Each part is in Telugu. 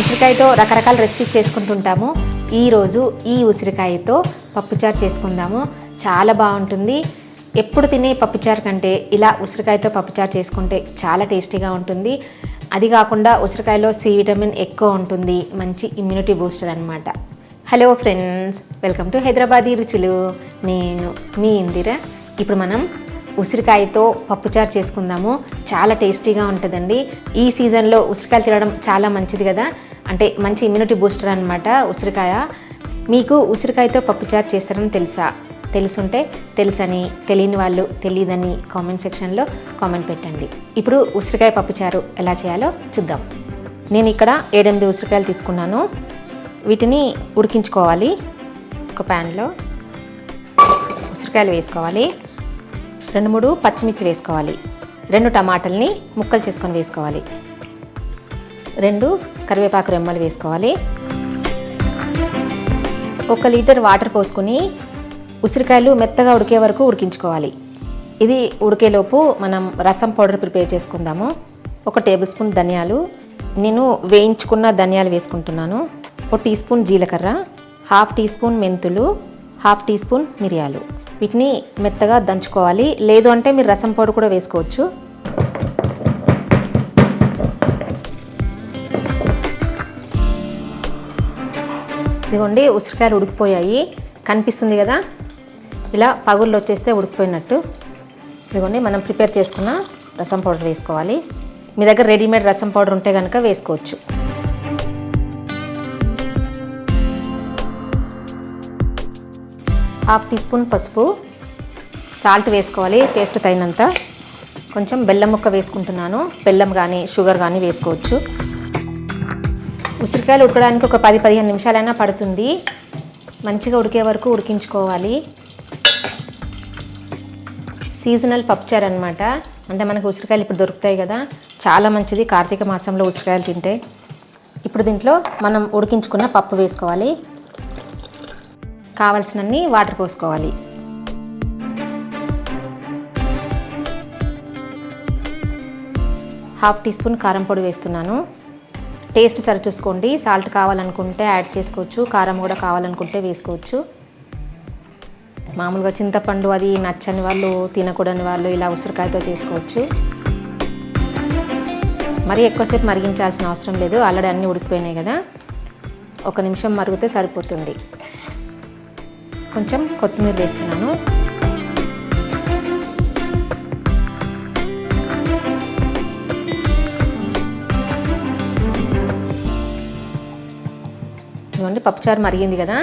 ఉసిరికాయతో రకరకాల రెసిపీస్ చేసుకుంటుంటాము. ఈరోజు ఈ ఉసిరికాయతో పప్పుచారు చేసుకుందాము. చాలా బాగుంటుంది. ఎప్పుడు తినే పప్పుచారు కంటే ఇలా ఉసిరికాయతో పప్పుచారు చేసుకుంటే చాలా టేస్టీగా ఉంటుంది. అది కాకుండా ఉసిరికాయలో సి విటమిన్ ఎక్కువ ఉంటుంది. మంచి ఇమ్యూనిటీ బూస్టర్ అనమాట hello friends welcome to Hyderabadi రుచులు. నేను మీ ఇందిర. ఇప్పుడు మనం ఉసిరికాయతో పప్పుచారు చేసుకుందాము. చాలా టేస్టీగా ఉంటుందండి. ఈ సీజన్లో ఉసిరికాయలు తినడం చాలా మంచిది కదా. అంటే మంచి ఇమ్యూనిటీ బూస్టర్ అనమాట ఉసిరికాయ. మీకు ఉసిరికాయతో పప్పుచారు చేస్తారని తెలుసా? తెలుసుంటే తెలుసని తెలియని వాళ్ళు తెలియదని కామెంట్ సెక్షన్లో కామెంట్ పెట్టండి. ఇప్పుడు ఉసిరికాయ పప్పుచారు ఎలా చేయాలో చూద్దాం. నేను ఇక్కడ ఏడెనిమిది ఉసిరికాయలు తీసుకున్నాను. వీటిని ఉడికించుకోవాలి. ఒక ప్యాన్లో ఉసిరికాయలు వేసుకోవాలి. రెండు మూడు పచ్చిమిర్చి వేసుకోవాలి. రెండు టమాటాలని ముక్కలు చేసుకొని వేసుకోవాలి. రెండు కరివేపాకు రెమ్మలు వేసుకోవాలి. ఒక లీటర్ వాటర్ పోసుకొని ఉసిరికాయలు మెత్తగా ఉడికే వరకు ఉడికించుకోవాలి. ఇది ఉడికేలోపు మనం రసం పౌడర్ ప్రిపేర్ చేసుకుందాము. ఒక టేబుల్ స్పూన్ ధనియాలు. నేను వేయించుకున్న ధనియాలు వేసుకుంటున్నాను. ఒక టీ స్పూన్ జీలకర్ర. హాఫ్ టీ స్పూన్ మెంతులు. హాఫ్ టీ స్పూన్ మిరియాలు. వీటిని మెత్తగా దంచుకోవాలి. లేదు అంటే మీరు రసం పౌడర్ కూడా వేసుకోవచ్చు. ఇదిగోండి ఉసిరికాయలు ఉడికిపోయాయి. కనిపిస్తుంది కదా? ఇలా పగుళ్ళు వచ్చేస్తే ఉడికిపోయినట్టు. ఇదిగోండి మనం ప్రిపేర్ చేసుకున్న రసం పౌడర్ వేసుకోవాలి. మీ దగ్గర రెడీమేడ్ రసం పౌడర్ ఉంటే కనుక వేసుకోవచ్చు. హాఫ్ టీ స్పూన్ పసుపు. సాల్ట్ వేసుకోవాలి టేస్ట్ తగినంత. కొంచెం బెల్లం ముక్క వేసుకుంటున్నాను. బెల్లం కానీ షుగర్ కానీ వేసుకోవచ్చు. ఉసిరికాయలు ఉడకడానికి ఒక పది పదిహేను నిమిషాలైనా పడుతుంది. మంచిగా ఉడికే వరకు ఉడికించుకోవాలి. సీజనల్ పప్పుచారు అనమాట అంటే మనకు ఉసిరికాయలు ఇప్పుడు దొరుకుతాయి కదా. చాలా మంచిది. కార్తీక మాసంలో ఉసిరికాయలు తింటే. ఇప్పుడు దీంట్లో మనం ఉడికించుకున్న పప్పు వేసుకోవాలి. కావలసినన్ని వాటర్ పోసుకోవాలి. హాఫ్ టీ స్పూన్ కారం పొడి వేస్తున్నాను. టేస్ట్ సరి చూసుకోండి సాల్ట్ కావాలనుకుంటే యాడ్ చేసుకోవచ్చు. కారం కూడా కావాలనుకుంటే వేసుకోవచ్చు. మామూలుగా చింతపండు అది నచ్చని వాళ్ళు తినకూడని వాళ్ళు ఇలా ఉసిరికాయతో చేసుకోవచ్చు. మరీ ఎక్కువసేపు మరిగించాల్సిన అవసరం లేదు. ఆల్రెడీ అన్నీ ఉడికిపోయినాయి కదా. ఒక నిమిషం మరిగితే సరిపోతుంది. కొంచెం కొత్తిమీర వేస్తున్నాను. చూడండి పప్పుచారు మరిగింది కదా.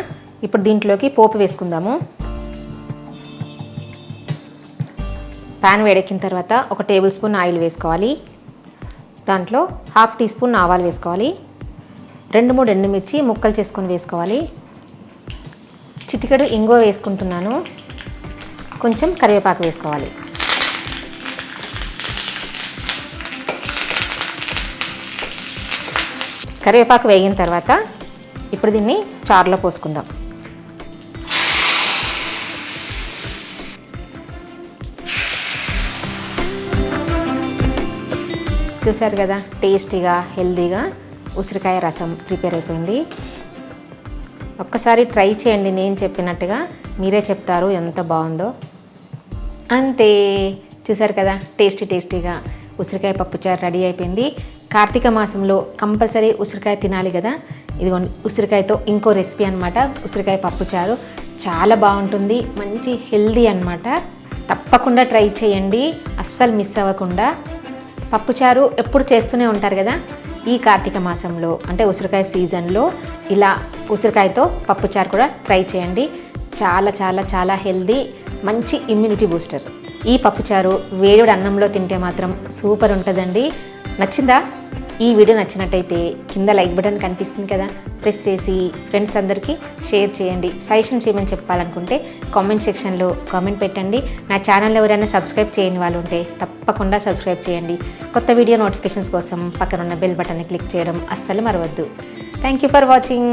ఇప్పుడు దీంట్లోకి పోపు వేసుకుందాము. ప్యాన్ వేడెక్కిన తర్వాత ఒక టేబుల్ స్పూన్ ఆయిల్ వేసుకోవాలి. దాంట్లో హాఫ్ టీ స్పూన్ ఆవాలు వేసుకోవాలి. రెండు మూడు ఎండుమిర్చి ముక్కలు చేసుకొని వేసుకోవాలి. చిటికెడు ఇంగువ వేసుకుంటున్నాను. కొంచెం కరివేపాకు వేసుకోవాలి. కరివేపాకు వేగిన తర్వాత ఇప్పుడు దీన్ని చారులో పోసుకుందాం. చూసారు కదా టేస్టీగా హెల్తీగా ఉసిరికాయ రసం ప్రిపేర్ అయిపోయింది. ఒక్కసారి ట్రై చేయండి నేను చెప్పినట్టుగా. మీరే చెప్తారు ఎంత బాగుందో. అంతే. చూసారు కదా? టేస్టీ టేస్టీగా ఉసిరికాయ పప్పుచారు రెడీ అయిపోయింది. కార్తీక మాసంలో కంపల్సరీ ఉసిరికాయ తినాలి కదా? ఇదిగోండి ఉసిరికాయతో ఇంకో రెసిపీ అనమాట ఉసిరికాయ పప్పుచారు చాలా బాగుంటుంది. మంచి హెల్దీ అనమాట తప్పకుండా ట్రై చేయండి. అస్సలు మిస్ అవ్వకుండా. పప్పుచారు ఎప్పుడు చేస్తూనే ఉంటారు కదా? ఈ కార్తీక మాసంలో అంటే ఉసిరికాయ సీజన్లో ఇలా ఉసిరికాయతో పప్పుచారు కూడా ట్రై చేయండి. చాలా చాలా చాలా హెల్దీ మంచి ఇమ్యూనిటీ బూస్టర్ ఈ పప్పుచారు వేడివేడి అన్నంలో తింటే మాత్రం సూపర్ ఉంటుందండి. నచ్చిందా? ఈ వీడియో నచ్చినట్టయితే కింద లైక్ బటన్ కనిపిస్తుంది కదా ప్రెస్ చేసి ఫ్రెండ్స్ అందరికీ షేర్ చేయండి. సజెషన్ చేయమని చెప్పాలనుకుంటే కామెంట్ సెక్షన్లో కామెంట్ పెట్టండి. నా ఛానల్ ఎవరైనా సబ్స్క్రైబ్ చేయని వాళ్ళు ఉంటే తప్పకుండా సబ్స్క్రైబ్ చేయండి. కొత్త వీడియో నోటిఫికేషన్స్ కోసం పక్కనున్న బెల్ బటన్ని క్లిక్ చేయడం అస్సలు మరవద్దు. Thank you for watching